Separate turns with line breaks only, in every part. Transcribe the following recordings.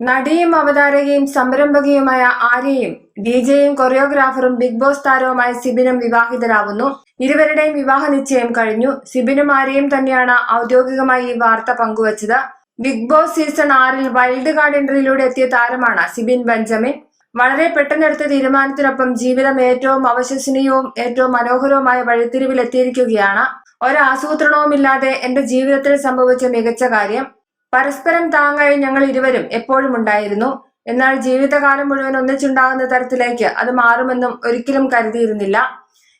നടിയും അവതാരകയും സംരംഭകയുമായ ആര്യയും ഡി ജെയും കൊറിയോഗ്രാഫറും ബിഗ് ബോസ് താരവുമായ സിബിനും വിവാഹിതരാവുന്നു. ഇരുവരുടെയും വിവാഹ നിശ്ചയം കഴിഞ്ഞു. സിബിനും ആര്യയും തന്നെയാണ് ഔദ്യോഗികമായി ഈ വാർത്ത പങ്കുവച്ചത്. ബിഗ് ബോസ് സീസൺ ആറിൽ വൈൽഡ് കാർഡ് എൻട്രിയിലൂടെ എത്തിയ താരമാണ് സിബിൻ ബെഞ്ചമിൻ. വളരെ പെട്ടെന്നെടുത്ത തീരുമാനത്തിനൊപ്പം ജീവിതം ഏറ്റവും അവിശ്വസനീയവും ഏറ്റവും മനോഹരവുമായ വഴിത്തിരിവിൽ എത്തിയിരിക്കുകയാണ് ഒരാസൂത്രണവുമില്ലാതെ എന്റെ ജീവിതത്തിൽ സംഭവിച്ച മികച്ച കാര്യം. പരസ്പരം താങ്ങായി ഞങ്ങൾ ഇരുവരും എപ്പോഴും ഉണ്ടായിരുന്നു. എന്നാൽ ജീവിതകാലം മുഴുവൻ ഒന്നിച്ചുണ്ടാകുന്ന തരത്തിലേക്ക് അത് മാറുമെന്നും ഒരിക്കലും കരുതിയിരുന്നില്ല.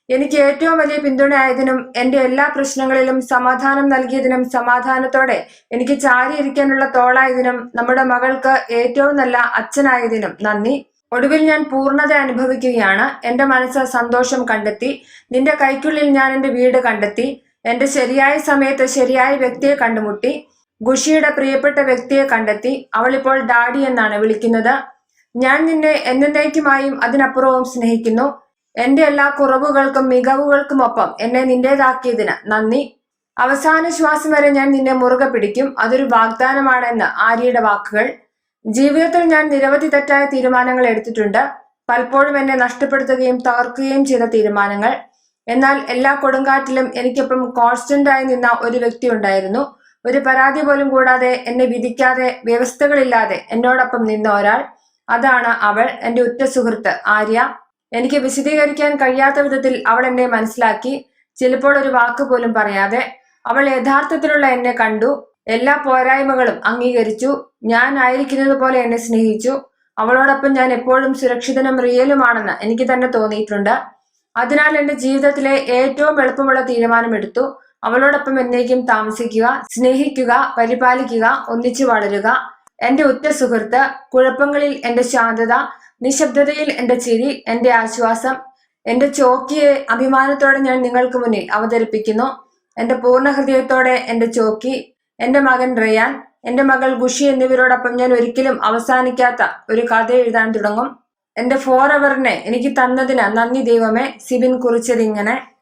എനിക്ക് ഏറ്റവും വലിയ പിന്തുണയായതിനും എന്റെ എല്ലാ പ്രശ്നങ്ങളിലും സമാധാനം നൽകിയതിനും സമാധാനത്തോടെ എനിക്ക് ചാരിയിരിക്കാനുള്ള തോളായതിനും നമ്മുടെ മകൾക്ക് ഏറ്റവും നല്ല അച്ഛനായതിനും നന്ദി. ഒടുവിൽ ഞാൻ പൂർണത അനുഭവിക്കുകയാണ്. എന്റെ മനസ്സ് സന്തോഷം കണ്ടെത്തി. നിന്റെ കൈക്കുള്ളിൽ ഞാൻ എന്റെ വീട് കണ്ടെത്തി. എന്റെ ശരിയായ സമയത്ത് ശരിയായ വ്യക്തിയെ കണ്ടുമുട്ടി. ഖുഷിയുടെ പ്രിയപ്പെട്ട വ്യക്തിയെ കണ്ടെത്തി അവൾ ഇപ്പോൾ ഡാഡി എന്നാണ് വിളിക്കുന്നത്. ഞാൻ നിന്നെ എന്നേക്കുമായും അതിനപ്പുറവും സ്നേഹിക്കുന്നു. എന്റെ എല്ലാ കുറവുകൾക്കും മികവുകൾക്കുമൊപ്പം എന്നെ നിന്റേതാക്കിയതിന് നന്ദി. അവസാന ശ്വാസം വരെ ഞാൻ നിന്നെ മുറുകെ പിടിക്കും. അതൊരു വാഗ്ദാനമാണെന്ന് ആര്യയുടെ വാക്കുകൾ. ജീവിതത്തിൽ ഞാൻ നിരവധി തെറ്റായ തീരുമാനങ്ങൾ എടുത്തിട്ടുണ്ട്. പലപ്പോഴും എന്നെ നഷ്ടപ്പെടുത്തുകയും തകർക്കുകയും ചെയ്ത തീരുമാനങ്ങൾ. എന്നാൽ എല്ലാ കൊടുങ്കാറ്റിലും എനിക്കൊപ്പം കോൺസ്റ്റന്റ് ആയി നിന്ന ഒരു വ്യക്തി ഉണ്ടായിരുന്നു. ഒരു പരാതി പോലും കൂടാതെ എന്നെ വിധിക്കാതെ വ്യവസ്ഥകളില്ലാതെ എന്നോടൊപ്പം നിന്ന ഒരാൾ. അതാണ് അവൾ എന്റെ ഉറ്റ സുഹൃത്ത് ആര്യ. എനിക്ക് വിശദീകരിക്കാൻ കഴിയാത്ത വിധത്തിൽ അവൾ എന്നെ മനസ്സിലാക്കി. ചിലപ്പോൾ ഒരു വാക്ക് പോലും പറയാതെ അവൾ യഥാർത്ഥത്തിലുള്ള എന്നെ കണ്ടു. എല്ലാ പോരായ്മകളും അംഗീകരിച്ചു. ഞാൻ ആയിരിക്കുന്നത് പോലെ എന്നെ സ്നേഹിച്ചു. അവളോടൊപ്പം ഞാൻ എപ്പോഴും സുരക്ഷിതനും റിയലുമാണെന്ന് എനിക്ക് തന്നെ തോന്നിയിട്ടുണ്ട്. അതിനാൽ എന്റെ ജീവിതത്തിലെ ഏറ്റവും എളുപ്പമുള്ള തീരുമാനമെടുത്തു. അവളോടൊപ്പം എന്നേക്കും താമസിക്കുക സ്നേഹിക്കുക പരിപാലിക്കുക ഒന്നിച്ചു വളരുക എന്റെ ഉറ്റ സുഹൃത്ത് കുഴപ്പങ്ങളിൽ എന്റെ ശാന്തത നിശബ്ദതയിൽ എന്റെ ചിരി എന്റെ ആശ്വാസം എന്റെ ചോക്കിയെ അഭിമാനത്തോടെ ഞാൻ നിങ്ങൾക്ക് മുന്നിൽ അവതരിപ്പിക്കുന്നു. എന്റെ പൂർണ ഹൃദയത്തോടെ എന്റെ ചോക്കി എന്റെ മകൻ റയാൻ എന്റെ മകൾ ഖുഷി എന്നിവരോടൊപ്പം ഞാൻ ഒരിക്കലും അവസാനിക്കാത്ത ഒരു കഥ എഴുതാൻ തുടങ്ങും. എന്റെ ഫോർ അവറിനെ എനിക്ക് തന്നതിന് നന്ദി ദൈവമേ. സിബിൻ കുറിച്ചതിങ്ങനെ.